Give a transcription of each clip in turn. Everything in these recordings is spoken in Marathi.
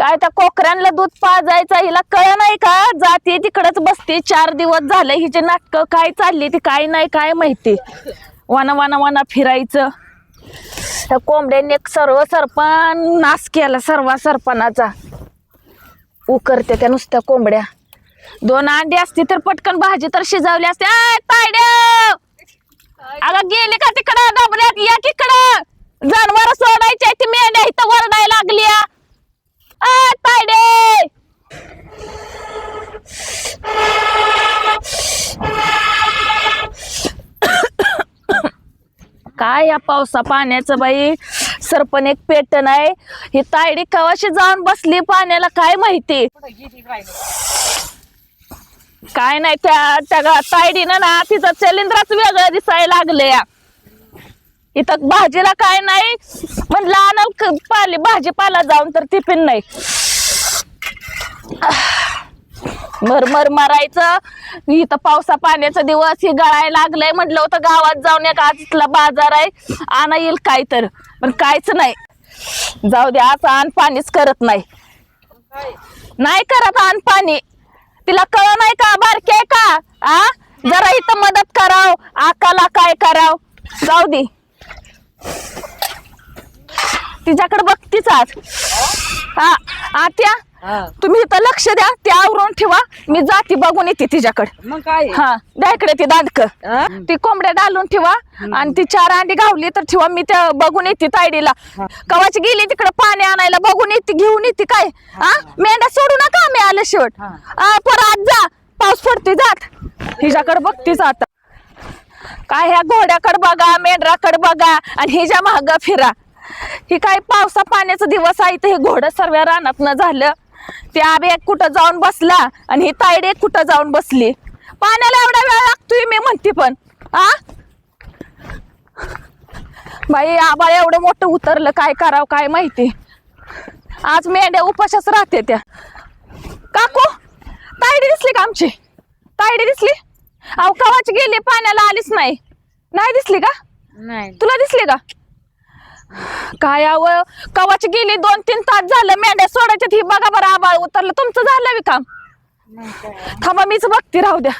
काय त्या कोकऱ्यांना दूध पाजायचं हिला कळ नाही का? जाते तिकडच बसते चार दिवस झाले हिचे नाटक काय चालली ती काय नाही काय माहिती. वाना वाना वाना फिरायचं. त्या कोंबड्यांनी एक सर्व सरपण नाश केला सर्व सरपणाचा. उकरते त्या नुसत्या कोंबड्या. दोन अंडी असती तर पटकन भाजी तर शिजवली असते. तायडे! अगं गेले का तिकडं? डबऱ्यात या तिकडं जनावर सोडायची ती मेंढ्या इथं वरडायला लागली आ Ah, तायडे काय या पावसा पाण्याचं बाई? सरपण एक पेट नाही. ही तायडी कवाशी जाऊन बसली पाण्याला काय माहिती? काय नाही त्या त्या तायडीनं ना तिचं चलिंद्राच वेगळं दिसायला या इथं भाजीला काय नाही. म्हणलं आणाल पाली भाजीपाला जाऊन तर टिफिन नाही. मरमर मरायचं. मारायचं इथं पावसा पाण्याचा दिवस हे गळायला लागलंय. म्हटलं होतं गावात जाऊन एक आज इथला बाजार आहे. आणा येईल काय तर पण कायच नाही. जाऊ दे आज आण पाणीच करत नाही. नाही करत आण पाणी. तिला कळ नाही का बारके आहे का? आ? जरा इथं मदत कराव. आकाला काय कराव? जाऊ दे. तिच्याकडे बघतीच आज. हा आत्या तुम्ही इथं लक्ष द्या ते आवरून ठेवा. मी जाती बघून येते तिच्याकडे. मग काय? हा द्या इकडे ती दांडक. हा? ती कोंबड्या डालून ठेवा आणि ती चार अंडी गावली तर ठेवा मी त्या बघून येते तायडीला. कवाची गेली तिकडे पाणी आणायला बघून येते घेऊन येते काय? हा. मेंढ्या सोडू नका मी आले शेवट. हा. हा परत जा पाऊस पडते जात. हिच्याकडे बघतीच आता. काय ह्या घोड्याकडे बघा मेंढराकडे बघा आणि हिच्या महाग फिरा. ही काय पावसा पाण्याचा दिवस आहे तर हे घोडं सर्व रानात न झालं. ते आबे एक कुठं जाऊन बसला आणि ही तायडी एक कुठं जाऊन बसली. पाण्याला एवढा वेळ लागतोय मी म्हणते पण. आ? बाई आबाळ एवढं मोठं उतरलं काय करावं काय माहिती? आज मेंढ्या उपाशाच राहते त्या. काकू तायडी दिसली का आमची? तायडी दिसली? अहो कवाची गेली? पाण्याला आलीच नाही. नाही दिसली का? नाही. तुला दिसली का? काय अव कवाची गेली दोन तीन तास झालं मेंढ्या सोडायच्यात ही बघा बरं आबाळ उतरलं. तुमचं झालं बी काम? थांबा मीच बघते राहू द्या.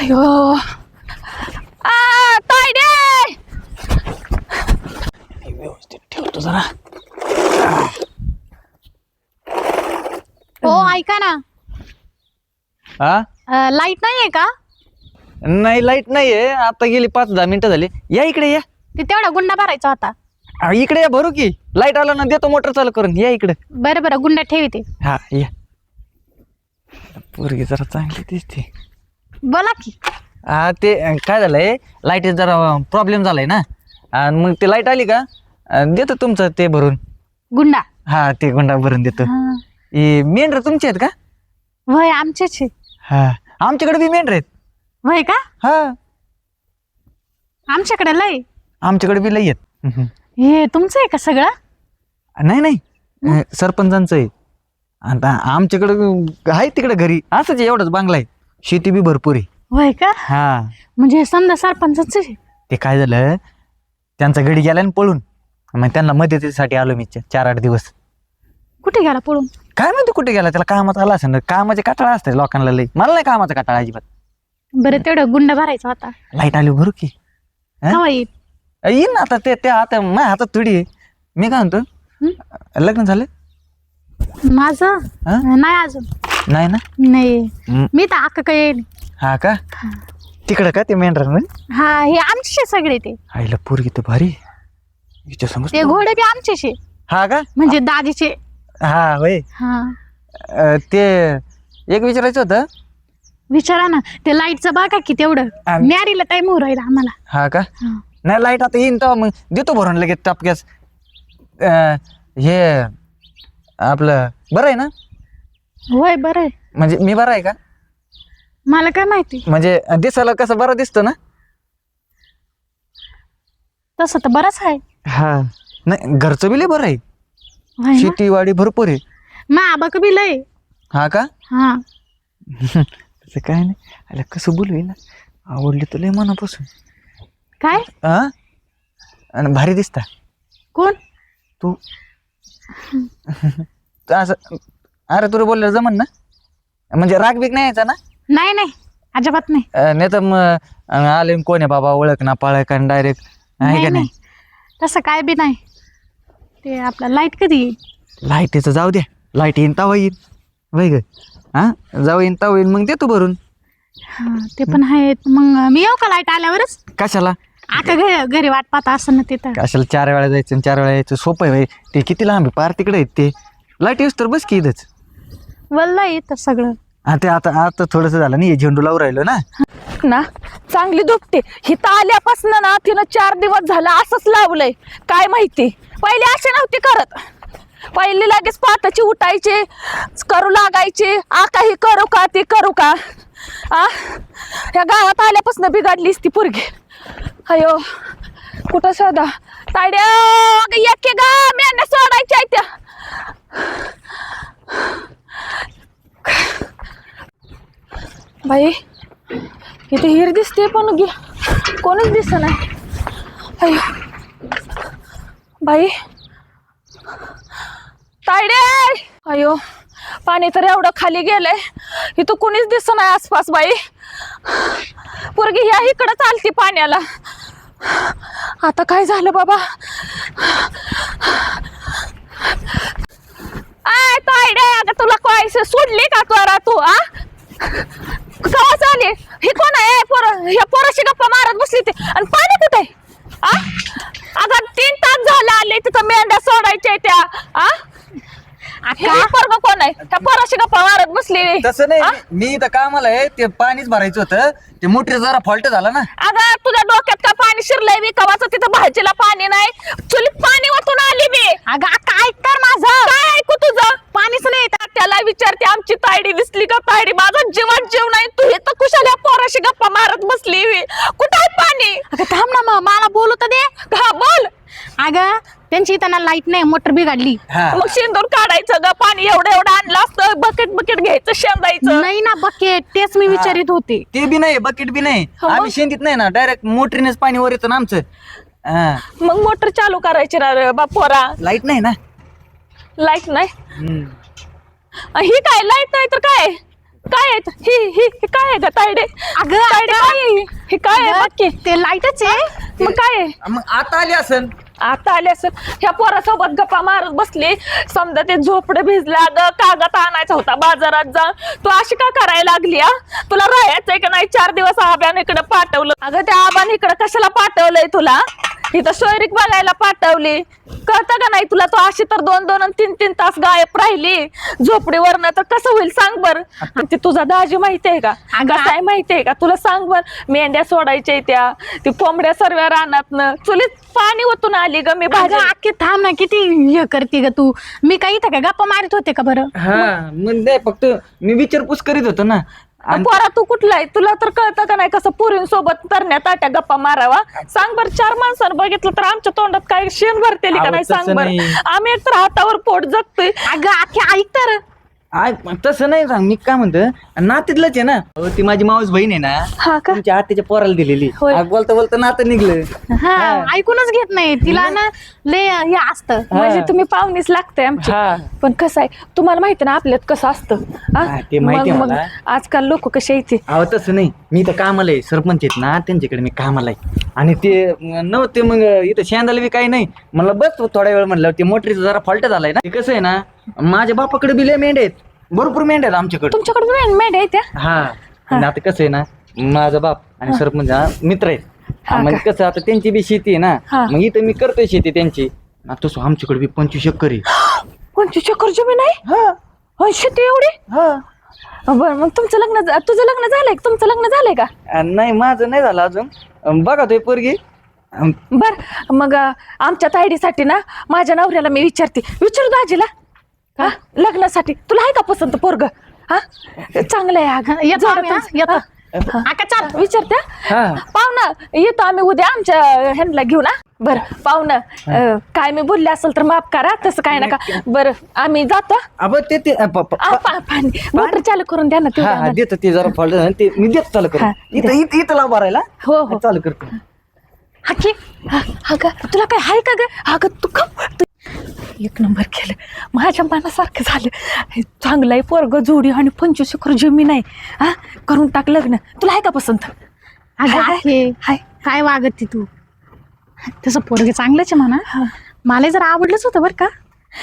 अयो. आ तायडे! व्यवस्थित ठेवतो जरा. हो ऐका ना. हा लाइट नाहीये का? नाही लाइट नाहीये. आता गेली पाच दहा मिनिटं झाली. या इकडे या. ते तेवढा गुंडा भरायचा होता. इकडे या भरू की. लाइट आला ना देतो मोटर चालू करून. या इकडे. बरं बरं गुंडा ठेवते हा या. पोरगी जरा चांगली दिसते. बोला की. हा ते अं, काय झालंय? लाइट जरा प्रॉब्लेम झालाय ना. मग ते लाइट आली का? अं, देतो तुमचं ते भरून. गुंडा. हा ते गुंडा भरून देतो. हा. हे मेंढर तुमचे आहेत का? वय आमचेच आहे. हा. आमच्याकडे बी मेंढर आहेत. वय का? हा. आमच्याकडे लय. आमच्याकडे बी लई आहेत. हे तुमचं आहे का सगळं? नाही नाही. अं, सरपंचांचं आहे. आता आमच्याकडं आहे तिकडे घरी. असंच आहे, एवढंच बांगला आहे. शेती बी भरपूर आहे. वय का? हा. म्हणजे समजा सरपंच ते काय झालं? त्यांचा गडी गेला ना पळून. मग त्यांना मदतीसाठी आलो मी चा- चार आठ दिवस. कुठे गेला पळून? काय माहिती कुठे गेला? त्याला कामात आला असेल ना. कामाचे काटाळा असते लोकांना लई. मला नाही कामाचा काटाळा अजिबात. बरं तेवढं गुंडा भरायचा होता. लाइट आली भरू की. हा? केव्हा येईल. अ, येईन ना आता ते ते आता माझ्या हातात थोडी आहे. मी काय म्हणतो? लग्न झालं माझं? हा? नाही अजून. नाही ना? नाही. मी तर अक्का काय येईल. हा का? तिकडं का ते मेंढर हा हे आमचे सगळे ते. आईला पोरगी तर भारी. हिच्या समज ते घोडे बी आमचेच आहे. हा का? म्हणजे दादीचे. हा होय. हा. अ, ते एक विचारायचं होतं. विचारा ना. ते लाईटचं बघा की तेवढं. आम- न्यारीला टाइम राहिला आम्हाला. हा का? हा. नाही लाइट आता येईन तेव्हा मग देतो भरून लगेच टपक्यास हे आपलं बरं आहे ना? होय बरं आहे. म्हणजे मी बरं आहे का? मला काय माहिती? म्हणजे दिसायला कसं बरं दिसतं ना? तसं तर बरंच आहे. हा. नाही घरचं बिल बरं आहे. होय ना? शेतीवाडी भरपूर आहे. मग आबा बी लय. हा का? हा. तसं काय नाही. अरे कसं बोलू ना आवडली तुला मनापासून. काय? हा आणि भारी दिसता. कोण? तू. असं अरे तुला बोललं जमन ना? म्हणजे राग बीक नाही यायचा ना? नाही नाही. अजिबात नाही. नाही तर मग आले कोण आहे बाबा ओळख ना पाळख आणि डायरेक्ट आहे का नाही? तसं काय बी नाही. ते आपलं लाइट कधी येईल? लाईटीचं जाऊ द्या लाइट येईन तवा येईन. वय ग. हा जाऊ येईन तवा येईन मग देतो भरून. हा ते पण आहेत. मग मी येऊ का लाइट आल्यावरच? कशाला? आता घरी घरी वाट पाहता असं ना तिथं. कशाला चार वेळा जायचं आणि चार वेळा यायचं? सोपं आहे ते किती लांब आहे? पार तिकडे आहेत ते. लाइट येऊस तर बस की इथंच. वल्ला येतं सगळं. हा ते आता आता थोडंसं झालं नाही झेंडू लावून राहिलो ना. ना चांगली दुखते हिथं आल्यापासून ना तिनं चार दिवस झालं असंच लावलंय. काय माहिती? पहिले असे नव्हती करत. पहिले लगेच पाताची उठायचे करू लागायचे. आ काही करू का ते करू का? आ? ह्या गावात आल्यापासून बिघडलीस ती पोरगी. अयो कुठं शोधा ताड्या अगं गा मेंढ्या सोडायच्या त्या बाई इथे हिर दिसते पण गे कोणच दिसत नाही. अयो बाई तायड्या अयो पाणी तर एवढं खाली गेलंय. इथं कोणीच दिसत नाही आसपास बाई. पोरगी ह्या इकडं चालती पाण्याला. आता काय झालं बाबा? आय तायडे अगं तुला काय सोडली का त्वरा तू आ? कवा चाले हे कोण आहे? पोर ह्या पोराशी गप्पा मारत बसली ते. आणि पाणी कुठे? आ? अगं तीन तास झालं आले तिथं मेंढ्या सोडायच्या त्या. आ? पोरग कोण आहे? त्या पोराशी गप्पा मारत बसली तसं? नाही मी इथं कामाला आहे ते पाणीच भरायचं होतं. ते मोटर जरा फॉल्ट झाला ना. अगं तुझ्या डोक्यात पाणी शिरलंय मी कवाचं तिथं भाजीला पाणी नाही. चुलीत पाणी वाटून आली मी अगं आता ऐक तर माझं. काय ऐकू तुझं? पाणीच नाही येत. त्याला विचारते आमची तायडी दिसली का तायडी? माझा जीवन जीव नाही. तू हे तर कुशाल्या पोराशी गप्पा मारत बसली. कुठं आहे पाणी? अगं थांब ना मग. मला बोलू तर दे. हा बोल. अगं त्यांची इथं ना लाइट नाही मोटर बिघडली. हा. मग शेंदूर काढायचं ग पाणी एवढं एवढं आणलं असतं बकेट बकेट घ्यायचं शेंदायचं. नाही ना बकेट तेच मी विचारित होते. ते बी नाही बकेट बी नाही. हो. आम्ही शेंदीत नाही ना डायरेक्ट मोटरीनेच पाणी वर येतं ना आमचं. हा. मग मोटर चालू करायची ना रे बापोरा लाइट नाही ना? लाइट नाही. हम्म. अ, ही काय? लाइट नाही तर काय? काय आहे? ही ही ही काय आहे ग तायडे? अगं, तायडे अगं. काय आहे? ही काय आहे अगं, ते लाईटच आहे. मग काय आहे? मग आता आली असन. आता आले असेल. ह्या पोरासोबत गप्पा मारत बसली. समजा ते झोपडे भिजला ग कागद आणायचा होता बाजारात जा. तू अशी का करायला लागली हा? तुला राहायचंय का नाही? चार दिवस आब्याने इकडे पाठवलं. अगं त्या आबाने इकडे कशाला पाठवलंय तुला? इथं सोयरीक बघायला पाठवली. कळतं का नाही तुला? तू अशी तर दोन दोन आणि तीन तीन तास गायब राहिली. झोपडीवरनं तर कसं होईल सांग बर. ते तुझा दाजी माहितीये का? अगं, कसा आहे माहितीये का? तुला सांग बर. मेंढ्या सोडायच्या त्या. ती कोंबड्या सर्व रानातनं. चुलीत पाणी ओतून आली ग मी अगं भाजी अख्खे थांब ना. किती हे करते ग तू? मी काही इथं काय गप्पा मारित होते का बरं? हा मग नाही फक्त मी विचारपूस करीत होतो ना. आणि पोरा तू कुठला आहे तुला तर कळतं का नाही कसं पुरींसोबत तरण्या ताट्या गप्पा मारावा? सांग बर चार माणसानं बघितलं तर आमच्या तोंडात काय शेण भरतेली का अहो, नाही तसं सांग बर नाही. आम्ही एक तर हातावर पोट जगतोय. अगं अख्खे ऐक तर. आय तसं नाही सांग मी काय म्हणतो नातीतलंच आहे ना. अहो, ती माझी मावस बहीण आहे ना हा का? तुमच्या आत्याच्या पोराला दिलेली. होय. बोलता बोलता नातं निघलं. हा ऐकूनच घेत नाही. तिला ना लय हे असतं. म्हणजे तुम्ही पाहुणीच लागते आमची. हा. पण कसं आहे तुम्हाला माहिती ना आपल्यात कसं असतं. हा? हा, ते माहिती मग आहे मग मला. आजकाल लोक कसे येते अहो तसं नाही. मी तर कामाला आहे सरपंच आहेत ना त्यांच्याकडे मी कामाला आहे. आणि ते नव्हते मग इथं शेंदाला बी काही नाही. म्हणलं बस थोडा वेळ म्हणलं ते मोटरीचं जरा फॉल्ट झालाय ना. ते कसं आहे ना माझ्या बापाकडे बी लय मेंढ्या आहेत. भरपूर मेंढ्या आहेत आमच्याकडे. तुमच्याकडे मेंढ आहे त्या? हा. आणि आता कसं आहे ना माझा बाप आणि सरपंच हा मित्र आहेत. हा म्हणजे कसं आता त्यांची बी शेती आहे ना. हा. मग इथं मी करतोय शेती त्यांची. ना तसं आमच्याकडे बी पंचवीस एकर आहे. कोणची चक्कर जमीन आहे? हा. अहो, शेती एवढी? हा. बरं मग तुमचं लग्न झा- तुझं लग्न झालंय का? तुमचं लग्न झालंय का? अं, नाही माझं नाही झालं अजून. अं, बघा तो पोरगी. अं, बर मग अं, आमच्या तायडीसाठी ना माझ्या नवऱ्याला मी विचारते. विचारू दाजीला हा? लग्नासाठी. तुला आहे का पसंत पोरग? हा? चांगलं आहे अगं. येतो आम्ही, हा. येतो. आका चाल. विचारते हा? पाहुणं येतो आम्ही उद्या आमच्या ह्यांना घेऊ ना बरं पाहुणं अं, काय मी बोलले असेल तर माफ करा तसं काय नका. बरं आम्ही जातो अब ते ते अं, प- प- आ, पा- पाणी. मोटर चालू करून द्या ना हा हा. देतो ते जरा फॉल्ट झालं ते मी देतो चालू हा, करू इथं इथं इथं हो हो. चालू करतो. हा हा ग तुला काय आहे का ग? हा ग तू खप तू एक नंबर केलं. माझ्या मनासारखं झालं. चांगलं आहे पोरग जोडी आणि पंचवीस एकर जमीन आहे. हा? करून टाक लग्न. तुला आहे का पसंत? अगं. आहे. हाय. काय वागत ती? तू तसं पोरगे चांगलंच आहे म्हणा. मला जर आवडलंच होतं बरं का.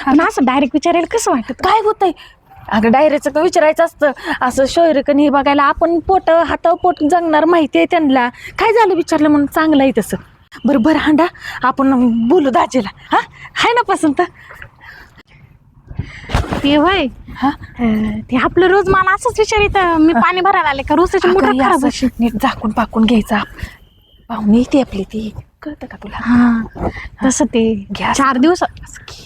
पण असं डायरेक्ट विचारायला कसं वाटत? काय होतंय? अगं डायरेक्टचं तर विचारायचं असतं? असं शहरीकन हे बघायला आपण पोट हातावर पोट जगणार माहिती आहे त्यांना. काय झालं विचारलं म्हणून? चांगलं आहे तसं. बरं बरं हांडा. आपण बोलू दाजेला. हा? हाय ना पसंत. ते होय. हा? ते आपलं रोज मला असंच विचारित मी पाणी भरायला आले का? रोजची मोटर अगं, हे खराब असं नीट झाकून पाकून घ्यायचा. पाहुणे ती आपली ती. कळतं का तुला? हा. तसं ते घ्या. चार दिवस. असं की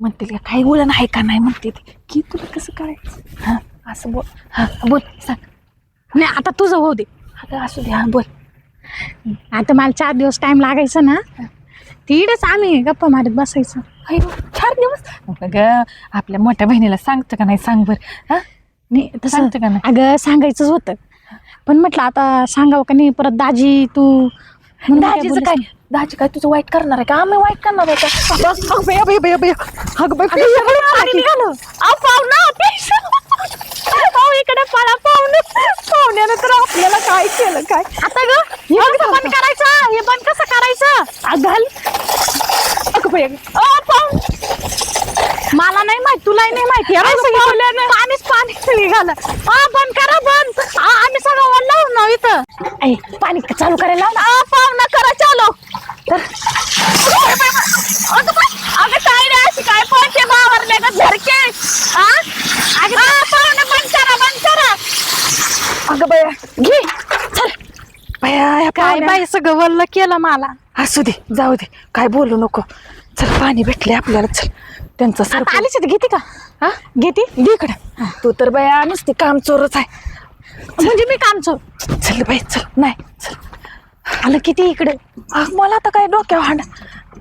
म्हणते का काही वळण आहे का नाही? म्हणते ती. की तुला कसं करायचं? हा असं बोल. हा बोल सांग. नाही आता तुझं होऊ दे. अगं असू दे हा बोल. आता मला चार दिवस टाइम लागायचा ना. तिकडेच आम्ही गप्पा मारत बसायचं. अयो चार दिवस? अगं आपल्या मोठ्या बहिणीला सांगतं का नाही? सांग बरं. हा? नाही तसं सांगते का नाही? अगं सांगायचंच होतं. पण म्हटलं आता सांगावं का नाही? परत दाजी तू म्हणून मी काय दाजीचं काय. दाजी काय तुझं वाईट करणार आहे का? आम्ही वाईट करणार आहे का? बस, अगं पाणी निघालं. अहो, पाहुणा, इकडे पाहुणे पाहुण्यानं तर आपल्याला काय केलं काय? आता ग हे बंद करायचं हे बंद कसं करायचं? अगल अगं. मला नाही माहीत तुलाही नाही माहिती. पाणीच पाणी निघालं. हा बंद करा बंद. आम्ही सगळं ओढलं ना इथं. पाणी चालू करायला लाव ना. अहो, पाहुणा करा चालो तर अगं बाई, बाई. अगं बाई, अगं काय रे अशी काय पळते बावरले का झरके हा अगं हा, पाहुणे बंद करा बंद करा अगं बाया घे चल बाया या काय सगळं वल्ल केलं मला. असू दे जाऊ दे. काय बोलू नको. चल पाणी भेटले आपल्याला चल. त्यांचं सर आता आलीच घेते का? हा? घेते. दे इकडं. तू तर बाया नुसती काम चोरच आहे. म्हणजे मी कामचो चल बाई चल. नाही चल. आलं किती इकडे? अग मला तर काय डोक्यावर हाण?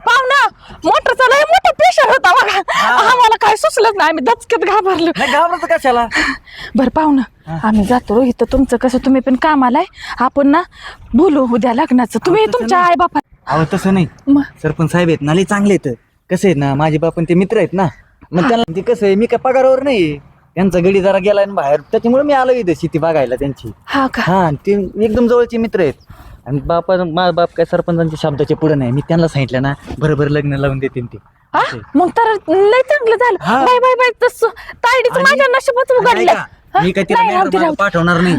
पाहुणा मोटर चालय मोठा प्रेशर होता बघा आम्हाला काय सुचलंच नाही आम्ही दचक्यात घाबरलो. नाही घाबरत कशाला? बरं पाहुणं आम्ही जातो इथं. तुमचं कसं तुम्ही पण कामाला आहे आपण ना बोलू उद्या लग्नाचं. तुम्ही तुमच्या. आई बापा अहो तसं नाही. सरपंच साहेब आहेत ना लई चांगले आहेत. कसे आहेत ना माझे बापन ते मित्र आहेत ना. मग त्यांना ते कसं आहे? मी काय पगारावर नाही त्यांचा गडी जरा गेलाय ना बाहेर. त्याच्यामुळे मी आलो इथं शेती बघायला त्यांची. हा का? हा ते एकदम जवळचे मित्र आहेत. आणि बापा माझा बाप काय सरपंचांच्या शब्दाच्या पुढे नाही. मी त्यांना सांगितलं ना बरोबर लग्न लावून देतील ते. हा? मग तर लय चांगलं झालं. बाय बाय बाय तस तायडीच आणि- माझ्या नशिबात नाही उघडलं. का? मी काय तिला नाही, राहू दे, मेंढर राहू दे. पाठवणार नाही.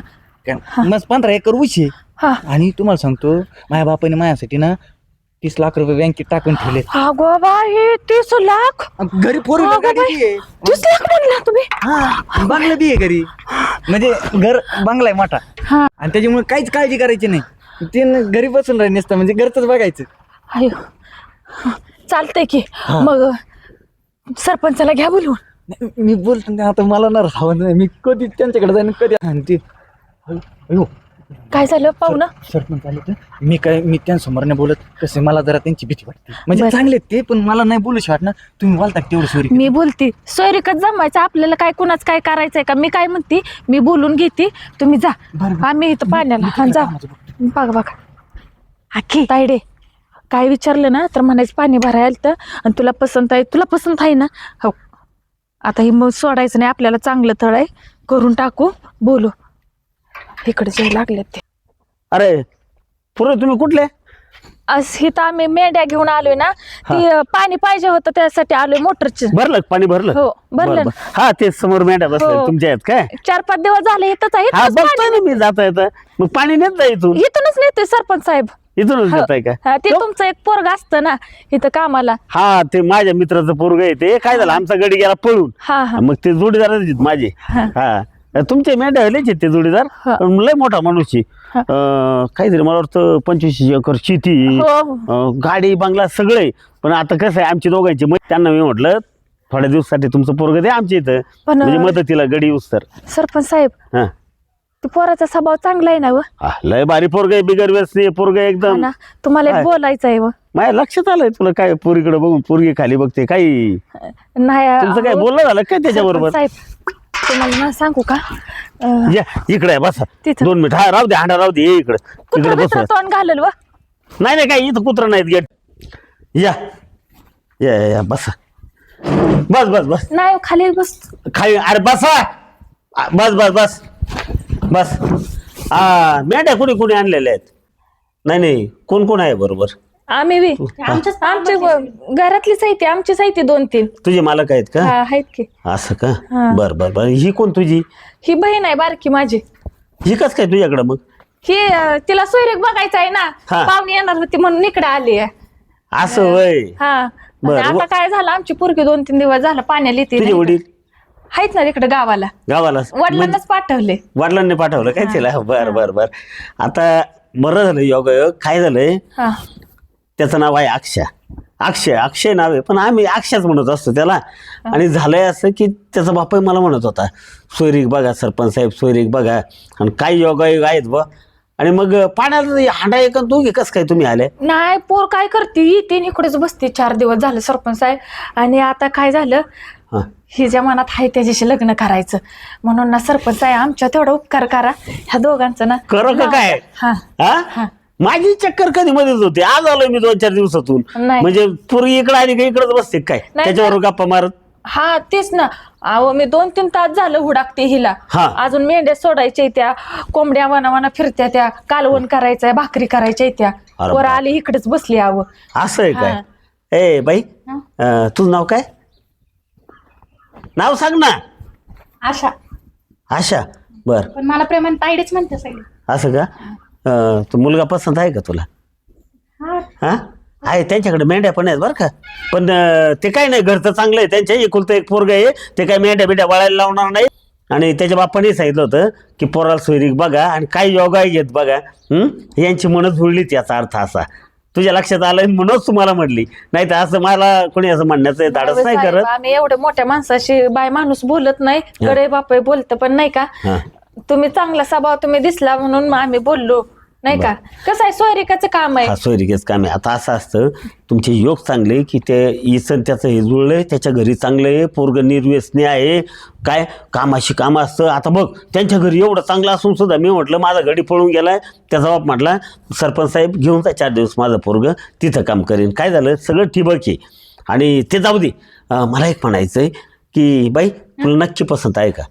कारण मस्त पंधरा एकर ऊस आहे. हा. आणि तुम्हाला सांगतो माझ्या बापाने माझ्यासाठी ना तीस लाख रुपये बँकेत टाकून ठेवले अगो बाई तीस लाख? घरी फोर अगं व्हीलर बाई, बी आहे. तीस लाख म्हणला तुम्ही? हा बंगला बी आहे घरी. म्हणजे घर बंगला आहे मोठा. हा. आणि त्याच्यामुळे काहीच काळजी करायची नाही. ते न घरी बसून राही नसतं म्हणजे घरच बघायचं. अयो चालतंय की. मग सरपंचाला घ्या बोलून नाही, मी बोलतो ना आता मला ना राहावं नाही. मी कधी त्यांच्याकडे जाईन कधी आणि ते अयो, अयो. काय झालं पाहुणं? सरपंच आले तर? मी काय मी त्यांसमोर नाही बोलत. कसे मला जरा त्यांची भीती वाटते. म्हणजे बरं. चांगले आहेत ते पण मला नाही बोलू वाटणार तुम्ही बोलता तेवढं सोरी मी बोलते. सोयरिकच जमायचं आपल्याला काय कुणाच काय करायचंय का? मी काय म्हणते? मी बोलून घेते. तुम्ही जा. बरं, बरं. आम्ही इथं पाण्याला. हा, जा. बघा बघा. आखी. तायडे काय विचारलं ना तर म्हणायचं पाणी भरायला तर आणि तुला पसंत आहे तुला पसंत आहे ना. हो. आता हे मग सोडायचं नाही आपल्याला चांगलं तळ आहे. करून टाकू बोलू. इकडे जे लागले ते. अरे पुरे तुम्ही कुठले? आज इथं आम्ही मेंढ्या घेऊन आलोय ना ती अं, पाणी पाहिजे होतं त्यासाठी आलोय मोटरचे. भरलं का पाणी भरलं? हो भरलं बरं, बरं. हा ते समोर मेंढ्या बसल्या हो. तुमच्या आहेत काय? चार पाच दिवस झाले इथंच आहे हा इथूनच बघतोय पाणी ना मी जाता येतं मग पाणी नेत जा इथून. इथूनच नेते सरपंच साहेब. इथूनच हो. नेताय का? हा, ते तुमचं एक पोरग असतं ना इथं कामाला. हा ते माझ्या मित्राचं पोरग आहे ते. काय झालं? आमचा गडी गेला पळून. हा हा. मग ते जोडीदारच आहेत माझे. हा. हा तुमचे मेंढ्या हलेच आहेत ते जोडीदार हा. पण लय मोठा माणूस आहे. अं, काहीतरी मला वाटतं पंचवीस एकर शेती हो. अं, गाडी बंगला सगळे. पण आता कसं आहे आमची दोघांची मग त्यांना मी म्हटलं थोड्या दिवसासाठी तुमचं पोरग दे आमच्या इथं. पण म्हणजे मदतीला गडी येऊस तर सरपंच साहेब हा. ते पोराचा स्वभाव चांगला आहे ना व? हा, लय भारी पोरग आहे बिगर व्यसनी पोरग हा एकदम ना तुम्हाला एक काय? बोलायचं आहे व. माझ्या लक्षात आलंय तुला काय पोरीकडे बघून पोरगी खाली बघते काही. नाही तुमचं काय अहो, बोलणं झालं काय त्याच्याबरोबर? सरपंच साहेब तुम्हाला ना सांगू का? अं, या इकडे आहे, बसा. तिथं. दोन मिनिट. हा राहू दे हांडा राहू दे. ये इकडे. कुठं इकडे बस. तोंड घालल व? नाही नाही काय इथं कुत्र नाहीत गेट. या. या या, या बसा. बस बस बस. नाही खाली बस. खाली अरे बसा आ, बस बस बस. बस. हा मेंढ्या कुणी कुणी आणलेल्या आहेत? नाही नाही. कोण कोण आहे बरोबर? आम्ही बी. आमचे घरातलीच आहे ती आमचीच आहे ती दोन तीन. तुझे मालक आहेत का? हा आहेत की. असं का? हा. बर बर बर. ही कोण तुझी? ही बहीण आहे बारकी माझी. ही कस काय तुझ्याकडं मग? ही अं, तिला सोयरेक बघायचं आहे ना. हा. पाहुणे येणार होती म्हणून इकडे आली आहे. असं वय. हा. बरं, आणि आता व- काय झालं आमची पोरगी दोन तीन दिवस झालं पाण्याला येते. तुझे नाही का? वडील? आहेत ना तिकडे गावाला. गावाला? वडिलांनाच पाठवले. वडिलांनी पाठवलं काय तिला? बर बर बर. आता बरं झालं योग काय झालंय? हा. त्याचं नाव आहे अक्षय. अक्षय अक्षय नाव आहे. पण आम्ही अक्षयच म्हणत असतो त्याला. आणि झालंय असं की त्याचा बापही मला म्हणत होता सोयरीक बघा सरपंच साहेब सोयरीक बघा. आणि काय योगायोग आहेत बा. आणि मग पाण्यात हांडा एक दोघे कसं काय तुम्ही आले? नाही पोर काय करते? आणि इकडेच बसते. चार दिवस झाले सरपंच आहे आणि आता काय झालं? हा. हिच्या मनात आहे त्याच्याशी लग्न करायचं. म्हणून ना सरपंच आहे आमच्या तेवढा उपकार करा. ह्या दोघांचं ना करो का काय? हा? हा. माझी चक्कर कधी मध्येच होती. आज आलोय मी दोन चार दिवसातून. नाही. म्हणजे पूर्वी इकडे आली का इकडेच बसते काय? नाही त्याच्यावर गप्पा मारत. हा तेच ना. अहो मी दोन तीन तास झालं हुडाकते हिला. हा. अजून मेंढ्या सोडायच्या त्या कोंबड्या वना वना फिरत्या त्या कालवण करायचंय भाकरी करायच्या त्या. अरे वर बाप. आली इकडेच बसली अहो. असं आहे. काय? ए बाई अं, तुझं नाव काय? नाव सांग ना. आशा. आशा. बर. पण मला प्रेमान ताईडेच म्हणते सगळी असं का? अं, तो मुलगा पसंत आहे का तुला? हा. हा? आहे त्यांच्याकडे मेंढ्या पण आहेत बरं का. पण अं, ते काय नाही घरचं चांगलं आहे त्यांच्या एकुलतं एक पोरग आहे ते काय मेंढ्या बिंड्या वळायला लावणार नाही. आणि त्याच्या बाप्पाने सांगितलं होतं की पोराला सोयरीक बघा आणि काय योगा घेत बघा. हं? यांची मनच जुळलीच याचा अर्थ असा. तुझ्या लक्षात आलं म्हणूनच तुम्हाला म्हटली. नाही तर असं मला कोणी असं म्हणण्याचं धाडस नाही साहेब, करत. आम्ही एवढ्या मोठ्या माणसाशी बाय माणूस बोलत नाही. कडे बाप बोलत पण नाही का? हा. तुम्ही चांगला स्वभाव तुम्ही दिसला म्हणून मग आम्ही बोललो. नाही का? कसं आहे सोयरिकाचं काम आहे? हा सोयरिकेच काम आहे. आता असं असतं तुमचे योग चांगले की ते इसन त्याचं हे जुळलंय त्याच्या घरी चांगलं आहे पोरग निर्व्यसनी आहे काय कामाशी काम असतं. आता बघ त्यांच्या घरी एवढं चांगलं असून सुद्धा मी म्हटलं माझा घडी पळून गेलाय. त्याचा बाप म्हटला सरपंच साहेब घेऊन जा चार दिवस माझं पोरग तिथं काम करेन. काय झालं? सगळं ठिबक आहे. आणि ते जाऊ दे. अं, मला एक म्हणायचं आहे की बाई तुला नक्की पसंत आहे का?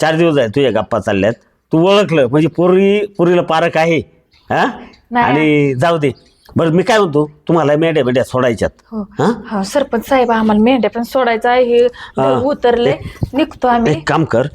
चार दिवस आहे तुझ्या गप्पा चालल्यात. तू ओळखलं म्हणजे पोरी पोरीला पारक आहे हा? नाही. आणि जाऊ दे. बरं मी काय म्हणतो तुम्हाला मेंढ्या मेंढ्या सोडायच्यात. हो. हा? हो सरपंच साहेब आम्हाला मेंढ्या पण सोडायचं आहे हे हा. उतरले. निघतो आम्ही. एक काम कर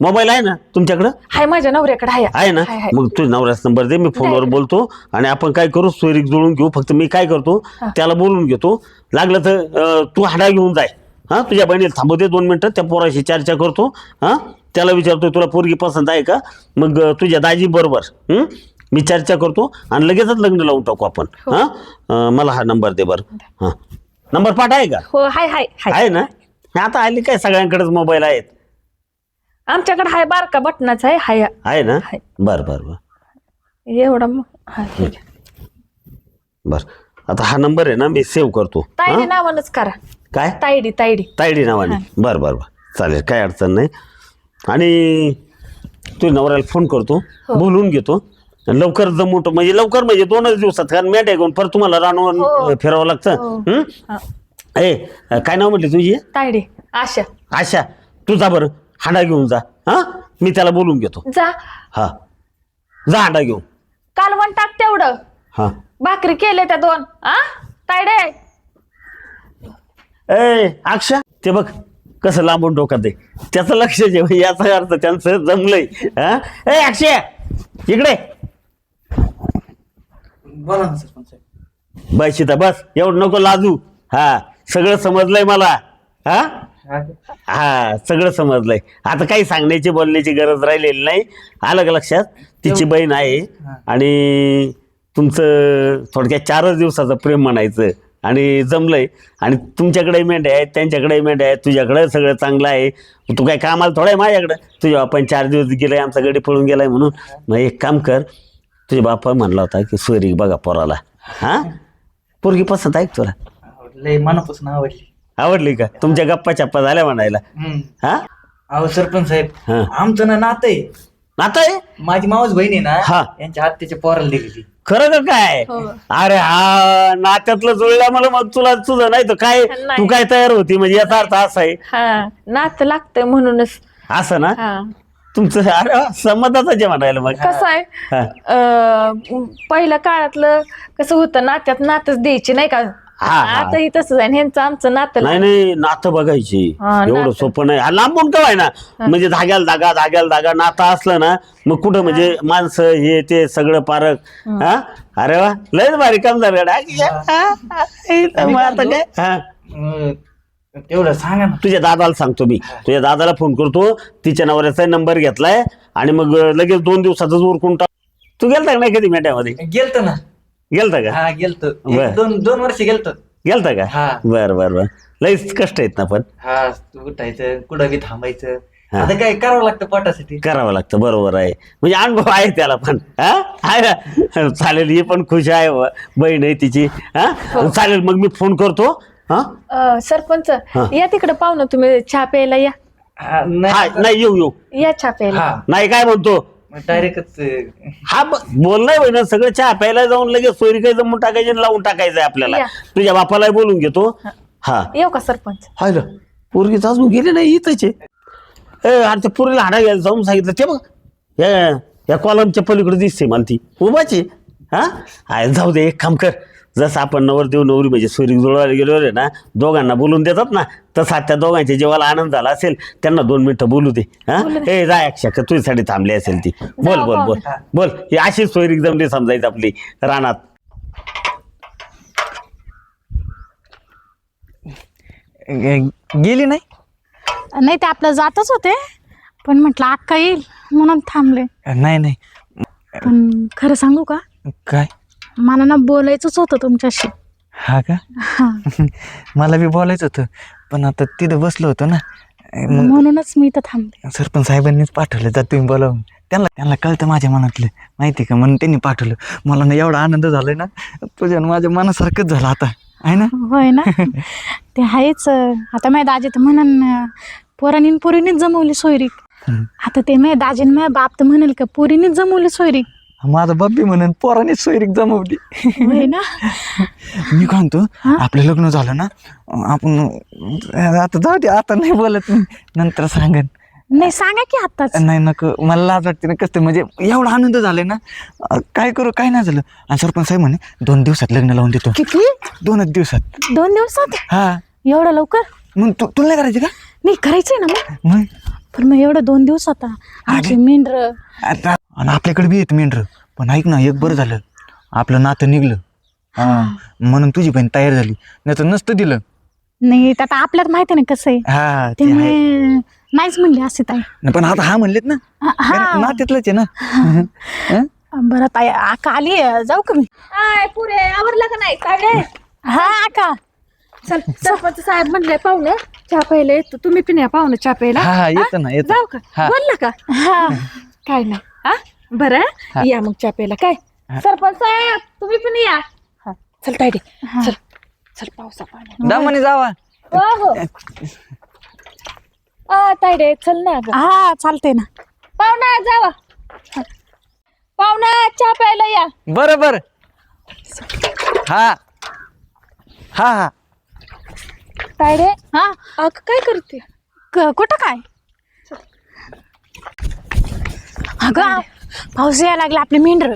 मोबाईल आहे ना तुमच्याकडं? हाय माझ्या नवऱ्याकडे हाय आहे ना? हाय, हाय. मग तुझ्या नवऱ्याचा नंबर दे मी फोनवर बोलतो आणि आपण काय करू सोयरीक जुळून घेऊ. फक्त मी काय करतो त्याला बोलून घेतो. लागलं तर अं, तू हाडा घेऊन जाय. हा तुझ्या बहिणीला थांबू दे दोन मिनिटं त्या पोराशी चर्चा करतो. हा त्याला विचारतो तुला पोरगी पसंत आहे का? मग तुझ्या दाजी बरोबर हं? मी चर्चा करतो आणि लगेचच लग्न लावून टाकू आपण. हो. हा? मला हा नंबर दे बरं. हां. नंबर पाठ आहे का? हो हाय हाय आहे ना? आता आली काय? सगळ्यांकडेच मोबाईल आहेत. आमच्याकडे हाय बारका बटनाचा आहे हाय. आहे ना. बरं बरं बरं. एवढा मग. बर. आता हा नंबर आहे ना मी सेव्ह करतो? नावानच करा. काय? तायडी तायडी. तायडी नावाने. बर बर बर. चालेल काय अडचण नाही. आणि तू नवऱ्याला फोन करतो हो. बोलून घेतो. लवकर जमवतो म्हणजे लवकर म्हणजे दोनच दिवसात कारण मॅट आहे परत तुम्हाला हो. रानवर फिरावं लागतं. हो. हं? हा. ए काय नाव म्हटली तुझी? तायडी आशा. आशा तू जा बरं हांडा घेऊन जा. हा? मी त्याला बोलून घेतो. जा. हा. जा हांडा घेऊन. कालवण टाक तेवढं. हा. भाकरी केले त्या दोन. आ? तायडे. ए अक्षा ते बघ कसं लांबून डोक्यात आहे त्याचं लक्ष जे याचा अर्थ त्यांचं जमलंय हा? ए अक्षय इकडे. बोला ना सरपंच साहेब. बस इथं बस एवढं नको लाजू. हा सगळं समजलंय मला हा? हा. हा सगळं समजलंय. आता काही सांगण्याची बोलण्याची गरज राहिलेली नाही. आलं का लक्षात? तिची बहीण आहे आणि तुमचं थोडक्यात चारच दिवसाचं प्रेम म्हणायचं. आणि जमलंय. आणि तुमच्याकडे मेंढ्या आहेत त्यांच्याकडे मेंढ्या आहेत तुझ्याकडे सगळं चांगलं आहे. तू काय कामाला थोडं आहे माझ्याकडं? तुझ्या आपण चार दिवस गेलाय आमचा गडी पळून गेलाय म्हणून. मग एक काम कर तुझ्या बापा म्हणला होता की सोयरी बघा पोराला. हा? पोरगी पसंत आहे का तुला? लय मनापासून आवडली. आवडली का? तुमच्या गप्पा चप्पा झाल्या म्हणायला. हम्म. हा? अहो सरपंच साहेब हा. आमचं ना नातं आहे. नातं आहे? माझी मावस बहीण आहे हा. ना यांच्या आत्याच्या पोराला दिलेली. खरं का काय? हो. अरे हा नात्यातलं जुळलं मला मग तुला तुझं नाही तर काय? नाही. तू काय तयार होती? म्हणजे याचा अर्थ असा आहे. हा नात लागतंय म्हणूनच. असं ना? हा. तुमचं अरे वा, संमताचं जे म्हणायला मग. कसं आहे? हा. अं, पहिल्या काळातलं कसं होतं? नात्यात नातच द्यायची नाही का? हा, हा. आता ही तसंच आहे ह्यांचं आमचं नातं नाही नाही नातं बघायची. हा, एवढं नातं. सोपं नाही. हा, लांबून काय ना म्हणजे धाग्याला धागा धाग्याला धागा नातं असलं ना मग कुठं म्हणजे माणसं हे ते सगळं पारक हा? अरे वा लयच भारी काम झालं गड्या. हा, हा, हे. तर मग आता काय? हा. अं, तेवढं सांगा ना. तुझ्या दादाला सांगतो मी. तुझ्या दादाला फोन करतो. तिच्या नवऱ्याचा नंबर घेतलाय. आणि मग लगेच दोन दिवसातच उरकून टाक. तू गेलता का नाही कधी मेट्यामध्ये? गेलतो ना. गेलता का? हा गेलतो. एक बर. दोन दोन वर्ष गेलतो. गेलता का? हा. बर बर बर. लईच कष्ट आहेत ना पण. हा उठायचं कुठं बी थांबायचं. हा. आता काय करावं लागतं पोटासाठी? करावं लागतं बरोबर आहे. म्हणजे अनुभव आहे त्याला पण. हा? आहे ना? चालेल ही पण खुश आहे व. बहीण आहे तिची. हा? चालेल मग मी फोन करतो. हा? अं, सरपंच हा. या तिकडे पाहुणं तुम्ही चहा प्यायला या. हा, हा, नाही नाही येऊ येऊ. या चहा प्यायला. हा. नाही काय म्हणतो? डायरेक्टच हा ब- ना सगळं चहा प्यायला जाऊन लगेच सोयरी काही जमून टाकायचे आणि लावून टाकायचं आहे आपल्याला. या. तुझ्या बापाला बोलून घेतो. हा. येऊ का सरपंच? हाय ना. पोरगीच अजून गेले नाही इथंच आहे. ए अरे त्या पोरीला हाडा घ्यायला जाऊन सांगितलं. ते बघ. या या कॉलमच्या पलीकडे दिसते मला ती. उभाची हा? आहे जाऊ दे एक काम कर. जसं आपण नवरदेव नवरी म्हणजे सोयरी जुळवायला गेलो रे ना दोघांना बोलून देतात ना तसा त्या दोघांच्या जेव्हा आनंद झाला असेल त्यांना दोन मिनिटं बोलू दे हा? ए जाय अक्षा का तुझ्यासाठी थांबली असेल ती. बोल बोल बोल. बोल ही अशीच सोयरी जमली समजायची आपली रानात. गेली नाही? नाही ते आपलं जातच होते पण म्हटलं अक्का येईल म्हणून थांबले. नाही नाही. पण खरं सांगू का? काय? मला ना बोलायचंच होतं तुमच्याशी. हा का? हा. मला बी बोलायचं होतं पण आता तिथं बसलो होतो ना. मग म्हणूनच मी इथं थांबले. सरपंच साहेबांनीच पाठवलं जा तुम्ही बोलावून. त्यांना त्यांना कळतं माझ्या मनातलं. माहिती का? म्हणून त्यांनी पाठवलं. मला ना एवढा आनंद झालाय ना तुझ्या आणि माझ्या मनासारखंच झालं आता. आहे ना? होय ना? ते आहेच. आता माझ्या दाजी तर म्हणन पोरांनी पोरीनीच जमवली सोयरीक. हम्म. आता ते माझ्या दाजीन माझ्या बाप तर म्हणेल का पोरीनीच जमवली सोयरीक. माझा बाप्पी म्हणून पोराने सोयरीक जमवली. होय ना? मी काय म्हणतो हा? आपलं लग्न झालं ना आपण आता जाऊ दे आता नाही बोलत मी. नंतर सांगेन. नाही सांगा की आत्ताच. नाही नको. मला लाज वाटते ना कसं म्हणजे एवढा आनंद झालाय ना. अं, काय करू काय नाही झालं. आणि सरपंच साहेब म्हणे दोन दिवसात लग्न लावून देतो. किती? दोनच दिवसात. दोन दिवसात? हा. एवढं लवकर? मग तू तुला नाही करायचं का? नाही करायचंय ना मग. मग? पण मग एवढं दोन दिवसात आमची मेंढर. आता? आणि आपल्याकडे बी येत मेंढर. पण ऐक ना एक बरं झालं. आपलं नातं निघलं. हा. म्हणून तुझी बहीण तयार झाली. नाही तर नसतं दिलं. नाही आता आपल्याला माहिती नाही कसं आहे. हा ते आहे. त्यामुळे नाहीच म्हणली असे ताई. नाही, पण आता हा म्हणलेत ना. हा, हा. नात्यातलंच आहे ना. हं? बरं ताई आका आली जाऊ का मी? काय पुरे. आवरला का नाही? काय रे? हा आका. चल सरपंच साहेब म्हणले पाहुणे चहा प्यायला येतो. तुम्ही पण या पाहुणे चहा प्यायला. हा येतो ना येतो. जाऊ का? हा. बोलला का? हा. काय नाही. हा? बरं? या मग चहा प्यायला. काय? सरपंच साहेब तुम्ही पण या. हा. चल तायडे चल चल पावसा पाणी. दमाने जावा. हो हो. आ तायडे चल ना ग. हा चालते ना. पाहुणा जावा. पाहुणा चहा प्यायला या. बरं बरं. हा. हा हा. तायडे हा? अग काय करते? क- कुठं काय? अगं पाऊस यायला लागला आपली मेंढर.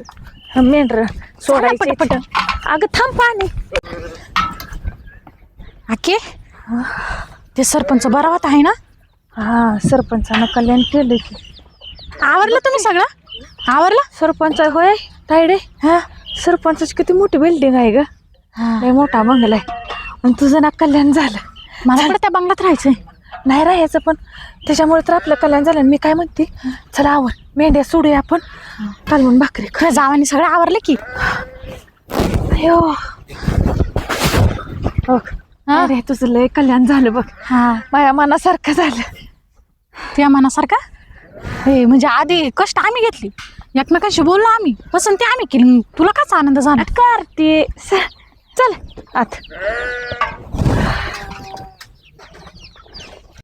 मेंढर सोडायचे. पट अगं थांब पाणी. आके ते सरपंच बरावत आहे ना? हा सरपंचानं कल्याण केलं की. आवरलं तुम्ही सगळं? आवरलं? सरपंच होय तायडे हा? सरपंचाची किती मोठी बिल्डिंग आहे ग. हा. लय मोठा बंगला आहे. आणि तुझं ना कल्याण झालं. मला पण त्या बंगल्यात राहायचंय. नाही राहायचं पण. त्याच्यामुळे तर आपलं कल्याण झालं. आणि मी काय म्हणते? चला आवर. मेंढ्या सोडूया आपण. कालवून भाकरी खरं जावानी सगळं आवरलं की? अयो. हो? अरे तुझं लय कल्याण झालं बघ. हा. माझ्या मनासारखं झालं. त्या मनासारखा? हे म्हणजे आधी कष्ट आम्ही घेतली. एकमेकांशी बोललो आम्ही. पसंती आम्ही केली. तुला काच आनंद झाला? करते. चल आत.